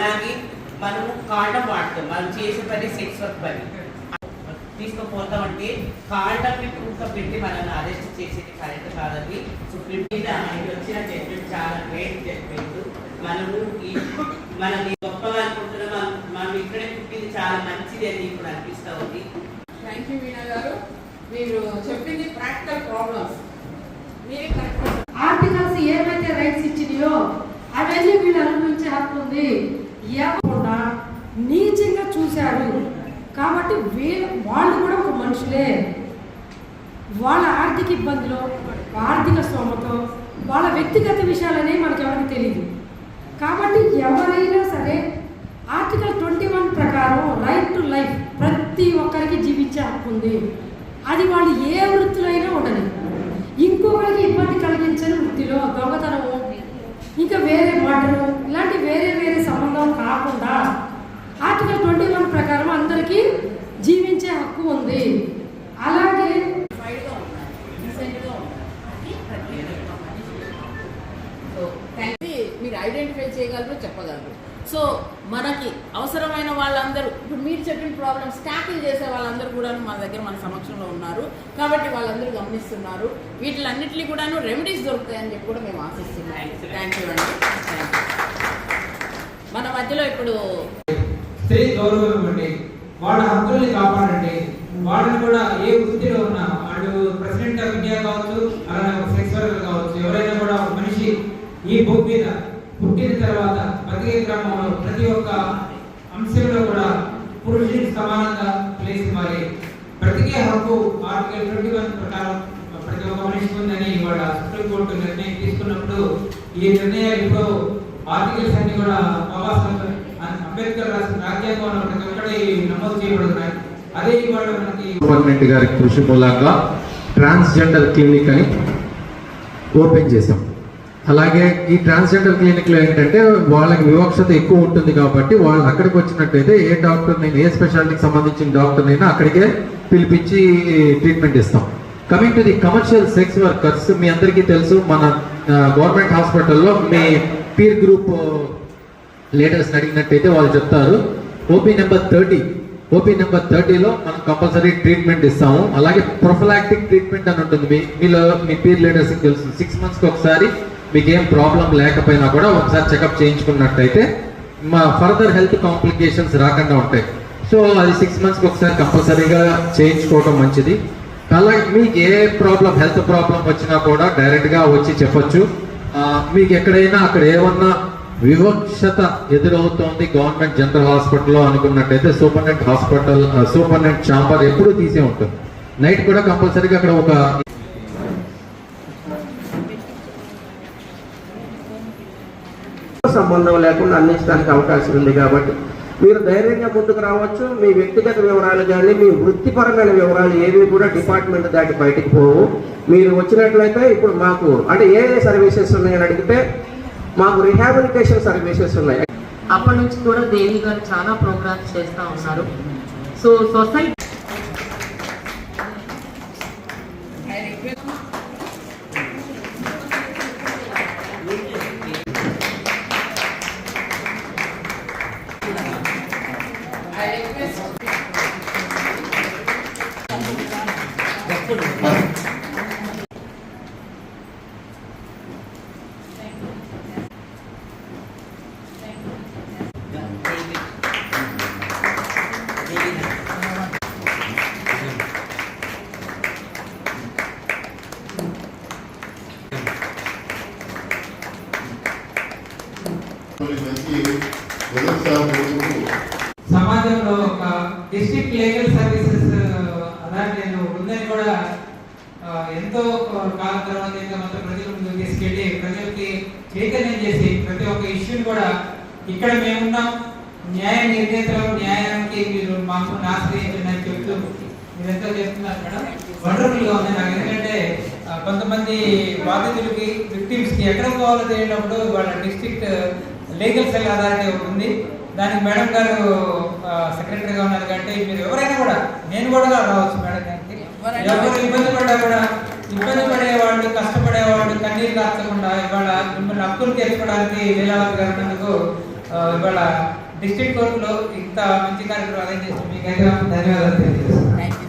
అలాగే మనము కాండం వాడతాం. మనం చేసే పని సెక్స్ వర్క్ పని. తీసుకుపోతామంటే కాండం ఇంకా పెట్టి మనల్ని అరెస్ట్ చేసేది కరెక్ట్ కాదండి. సుప్రీం మీద ఆయన వచ్చిన జడ్జిమెంట్ చాలా గ్రేట్ జడ్జిమెంట్ మనము ఈ మనం ఈ గొప్పగా అనుకుంటున్నాం మనం మనం ఇక్కడే పుట్టింది చాలా మంచిది అని ఇప్పుడు అనిపిస్తా ఉంది. థ్యాంక్ యూ వీణా గారు. మీరు చెప్పింది ప్రాక్టికల్ ప్రాబ్లమ్స్ మీరే కరెక్ట్ ఆర్టికల్స్ ఏవైతే రైట్స్ ఇచ్చినాయో అవన్నీ వీళ్ళు అనుభవించే హక్కు ఉంది. ఎవకుండా నీచంగా చూశారు. కాబట్టి వీళ్ళు వాళ్ళు కూడా ఒక మనుషులే. వాళ్ళ ఆర్థిక ఇబ్బందులు ఆర్థిక స్తోమతో వాళ్ళ వ్యక్తిగత విషయాలనే మనకు ఎవరికి తెలియదు కాబట్టి ఎవరైనా సరే ఆర్టికల్ ట్వంటీ వన్ ప్రకారం రైట్ టు లైఫ్ ప్రతి ఒక్కరికి జీవించే హక్కు ఉంది. అది వాళ్ళు ఏ వృత్తిలో ఉండదు ఇంకొకరికి ఇబ్బంది కలిగించని వృత్తిలో దొంగతనము ఇంకా వేరే మాటలు ఇలాంటి వేరే వేరే సంబంధం కాకుండా ఆర్టికల్ ట్వంటీ వన్ ప్రకారం అందరికీ జీవించే హక్కు ఉంది. అలాగే మీరు ఐడెంటిఫై చేయగలరు చెప్పగలరు. సో మనకి అవసరమైన వాళ్ళందరూ ఇప్పుడు మీరు చెప్పిన ప్రాబ్లమ్స్ ట్యాకిల్ చేసే వాళ్ళందరూ కూడా మన దగ్గర మన సమక్షంలో ఉన్నారు. కాబట్టి వాళ్ళందరూ గమనిస్తున్నారు. వీటిలన్నిటికీ కూడాను రెమెడీస్ దొరుకుతాయని చెప్పి కూడా మేము ఆశిస్తున్నాం. థ్యాంక్ యూ అండి. మన మధ్యలో ఇప్పుడు స్త్రీ గౌరవం ఇవ్వండి వాళ్ళ హక్కుల్ని కాపాడండి. వాళ్ళని కూడా ఏ వృత్తిలో ఉన్నా వాళ్ళు ప్రెసిడెంట్ ఆఫ్ ఇండియా కావచ్చు అలానే ఒక సెక్స్ వర్కర్ కావచ్చు ఎవరైనా కూడా ఒక మనిషి ఈ భూమి మీద పుట్టిన తర్వాత బతికే క్రమంలో ప్రతి ఒక్క అంశంలో కూడా పురుషుడికి సమానంగా ప్లేస్ ఇవ్వాలి. బ్రతికే హక్కు ఆర్టికల్ ట్వంటీ వన్ ప్రకారం ప్రతి ఒక్క మనిషికి ఉందని ఇవాళ సుప్రీంకోర్టు నిర్ణయం తీసుకున్నప్పుడు ఈ నిర్ణయాలు ఇప్పుడు ఆర్టికల్స్ అన్ని కూడా బాబాసాహెబ్ అంబేద్కర్ రాసిన రాజ్యాంగంలో ప్రతి ఒక్కటి నమోదు చేయబడుతున్నాయి. అదే ఇవాళ మనకి గవర్నమెంట్ గారి కృషి మూలంగా ట్రాన్స్జెండర్ క్లినిక్ అని ఓపెన్ చేశాం. అలాగే ఈ ట్రాన్స్జెండర్ క్లినిక్లో ఏంటంటే వాళ్ళకి వివక్షత ఎక్కువ ఉంటుంది కాబట్టి వాళ్ళు అక్కడికి వచ్చినట్టయితే ఏ డాక్టర్ నేను ఏ స్పెషాలిటీకి సంబంధించిన డాక్టర్ అయినా అక్కడికే పిలిపించి ట్రీట్మెంట్ ఇస్తాం. Coming to the commercial sex workers మీ అందరికీ తెలుసు మన గవర్నమెంట్ హాస్పిటల్లో మీ పీర్ గ్రూప్ లీడర్స్ అడిగినట్టయితే వాళ్ళు చెప్తారు. OP number thirty OP number థర్టీలో మనం కంపల్సరీ ట్రీట్మెంట్ ఇస్తాము. అలాగే ప్రొఫలాక్టిక్ ట్రీట్మెంట్ అని ఉంటుంది. మీ మీలో మీ పీర్ లీడర్స్కి తెలుసు. సిక్స్ మంత్స్కి ఒకసారి మీకు ఏం ప్రాబ్లం లేకపోయినా కూడా ఒకసారి చెకప్ చేయించుకున్నట్టయితే మా ఫర్దర్ హెల్త్ కాంప్లికేషన్స్ రాకుండా ఉంటాయి. సో అది సిక్స్ మంత్స్కి ఒకసారి కంపల్సరీగా చేయించుకోవడం మంచిది. అలాగే మీకు ఏ ప్రాబ్లం హెల్త్ ప్రాబ్లం వచ్చినా కూడా డైరెక్ట్గా వచ్చి చెప్పొచ్చు. మీకు ఎక్కడైనా అక్కడ ఏమన్నా వివక్షత ఎదురవుతోంది గవర్నమెంట్ జనరల్ హాస్పిటల్లో అనుకున్నట్టయితే సూపర్నెంట్ హాస్పిటల్ సూపర్నెంట్ ఛాంబర్ ఎప్పుడూ తీసే ఉంటుంది. నైట్ కూడా కంపల్సరీగా అక్కడ ఒక సంబంధం లేకుండా అందించడానికి అవకాశం ఉంది కాబట్టి మీరు ధైర్యంగా ముందుకు రావచ్చు. మీ వ్యక్తిగత వివరాలు కానీ మీ వృత్తిపరమైన వివరాలు ఏవి కూడా డిపార్ట్మెంట్ దాటి బయటికి పోవు. మీరు వచ్చినట్లయితే ఇప్పుడు మాకు అంటే ఏ ఏ సర్వీసెస్ ఉన్నాయని అడిగితే మాకు రిహాబిలిటేషన్ సర్వీసెస్ ఉన్నాయి. అప్పటి నుంచి కూడా దేవి గారు చాలా ప్రోగ్రామ్స్ చేస్తూ ఉన్నారు. సో సొసైటీ సమాజంలో ఒక డిస్ట్రిక్ట్ లీగల్ సర్వీసెస్ అలాంటి ఉందని కూడా ఎంతో కాలం తర్వాత ఇంకా మొత్తం ప్రజల ముందుకు తీసుకెళ్ళి ప్రజలకి చైతన్యం చేసి ప్రతి ఒక్క ఇష్యూని కూడా ఇక్కడ మేమున్నాం. న్యాయ నిర్ణేతలు న్యాయానికి మీరు మాకు ఆశ్రయించండి అని చెప్తూ మీరెంతో చెప్తున్నారు మేడం. వండర్ఫుల్గా ఉంది నాకు. ఎందుకంటే కొంతమంది బాధితులకి విక్టిమ్స్కి ఎక్కడ పోవాలో తెలియనప్పుడు వాళ్ళ డిస్ట్రిక్ట్ లీగల్ సెల్ అథారిటీ ఉంది దానికి మేడం గారు సెక్రటరీగా ఉన్నారు కాబట్టి మీరు ఎవరైనా కూడా నేను కూడా రావచ్చు మేడం గారికి. ఎవరు ఇబ్బంది పడ్డా కూడా ఇబ్బంది పడేవాళ్ళు కష్టపడేవాళ్ళు కన్నీరు కార్చకుండా ఇవాళ మిమ్మల్ని హక్కులు తీర్చుకోవడానికి లీలావతి గారు ఉన్నందుకు ఇవాళ డిస్ట్రిక్ట్ కోర్టులో ఇంత మంచి కార్యక్రమం అరేంజ్ చేసి మీకైతే ధన్యవాదాలు యూ